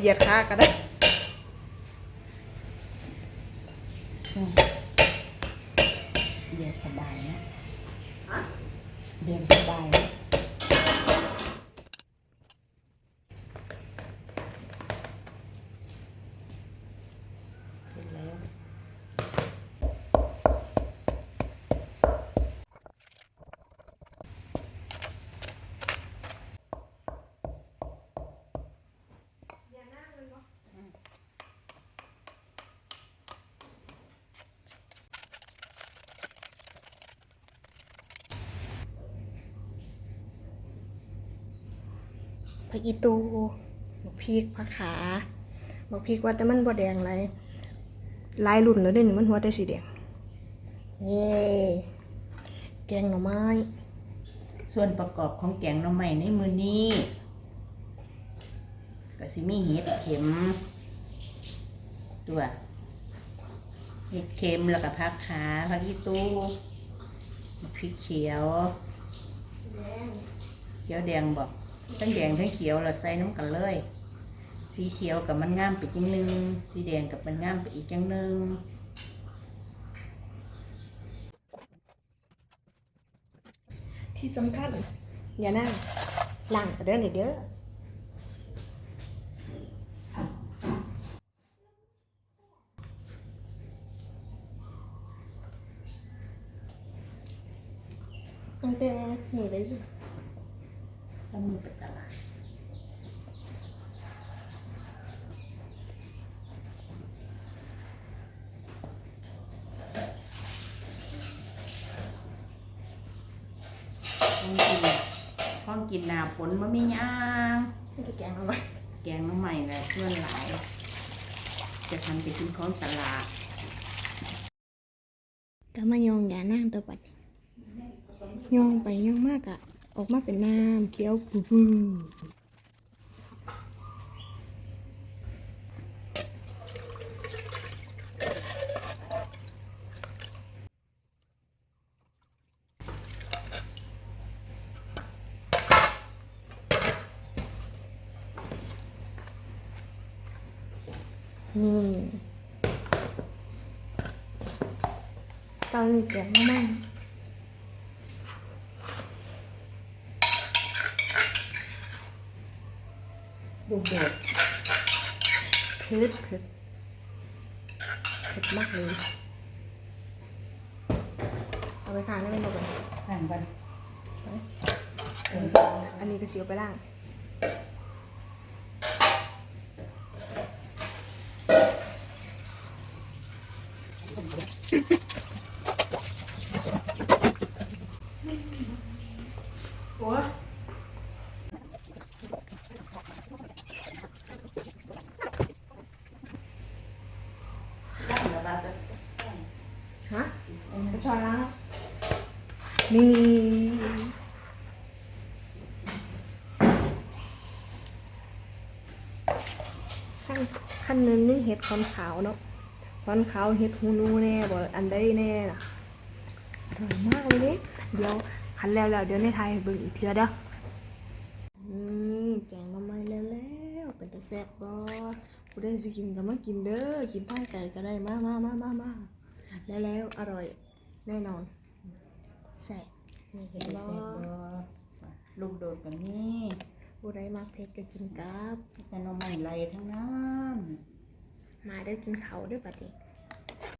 เหยียดขาก็ได้เรียนสบายนะเรียนสบายนะ ผักอีตูบักพริกผักขาบักพริกว่าแต่มันบ่แดงไรลายรุ่นแล้วเด้นี่มันหัวแต่สีแดง เย้แกงหน่อไม้ ส่วนประกอบของแกงหน่อไม้ในมือนี้ก็สิมีเห็ดเข็ม ตัวเห็ดเข็มแล้วก็ผักขาผักอีตู้พริกเขียว เขียวแดงบอก ทั้งแดงทั้งเขียวเราใส่น้ำกันเลย สีเขียวกับมันงามไปอีกจังนึง สีแดงกับมันงามไปอีกจังนึงที่สำคัญอย่านั่งล้างกระเด้อนี่เด้อตั้งแต่มือได้ อยู่ต้องมือไปตลาดห้องกินห้องกินหนาฝนมันมีหย่างไม่ได้แกงเอาไว้แกงน้ำใหม่นะเพื่อนหลาย จะทำไปกินของตลาดก็มายองอย่านั่งตัวปัดยองไปยองมากอะ ออกมาเป็นน้ำเขียวปูปูนี่ตอนนี้แกงมาก ดูโดดเผ็ดเผ็ดเผ็ดมากเลยเอาไปทานได้ไหมบอกก่อนห่างกันอันนี้ก็เสียวไปล่างโอ้ยร่างระบาดจะ ฮะไปช้อนล้างนี่ขั้นขั้นนึงนี่เห็ดคอนขาวเนาะคอนขาวเห็ดหูหนูแน่บออันใดแน่น่ะอร่อยมากเลยเนี่เดี๋ยวคันแล้วแล้วเดี๋ยวในไทยเบิ่งอีกเทือเด้อนี่แกงมาใหม่แล้วแล้วเป็นตะแซ่บบ่ ผู้ใดสิกินก็มากินเด้อกินผ้าไก่ก็ได้มามามามามาแล้วแล้วอร่อยแน่นอนแซ่บนี่เห็นบ่ลูกโดดกันนี่ผู้ใดมักเผ็ดก็กินกับแต่น้องใหม่ไรทั้งนั้นมาเด้อกินเขาวเด้อบัดนี้